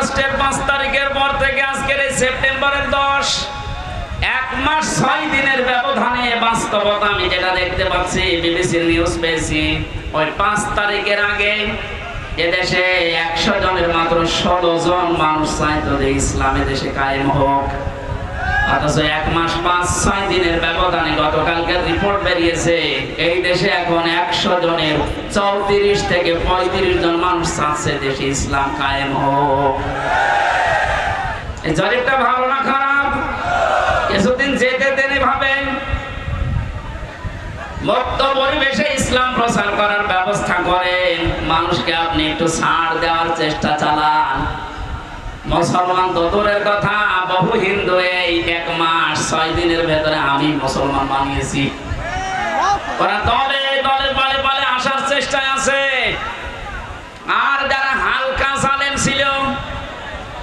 আগস্টের পাঁচ তারিখের পর থেকে আজকের এই সেপ্টেম্বরের দশ, এক মাস ছয় দিনের ব্যবধানে বাস্তবতা আমি যেটা দেখতে পাচ্ছি, বিবিসি নিউজ পেয়েছি। ওই পাঁচ তারিখের আগে এদেশে একশো জনের মাত্র ষোলো জন মানুষ চাইতো যে ইসলামে দেশে কায়েম হোক। অথচ এক মাস পাঁচ, ছয় দিনের ব্যবধানে গতকালকে রিপোর্ট বেরিয়েছে, এই দেশে এখন একশো জনের চৌত্রিশ থেকে পঁয়ত্রিশ জন মানুষ চাচ্ছে দেশে ইসলাম কায়েম হোক। জরিপটা ভালো না খারাপ? কিছুদিন যেতে দেনে ভাবেন। মুক্ত পরিবেশে ইসলাম প্রচার করার ব্যবস্থা করেন। মানুষকে আপনি একটু ছাড় দেওয়ার চেষ্টা চালান। মুসলমান দূরের কথা বহু হিন্দু এই এক মাস ছয় দিনের ভেতরে আমি মুসলমান বানিয়েছি। ওরা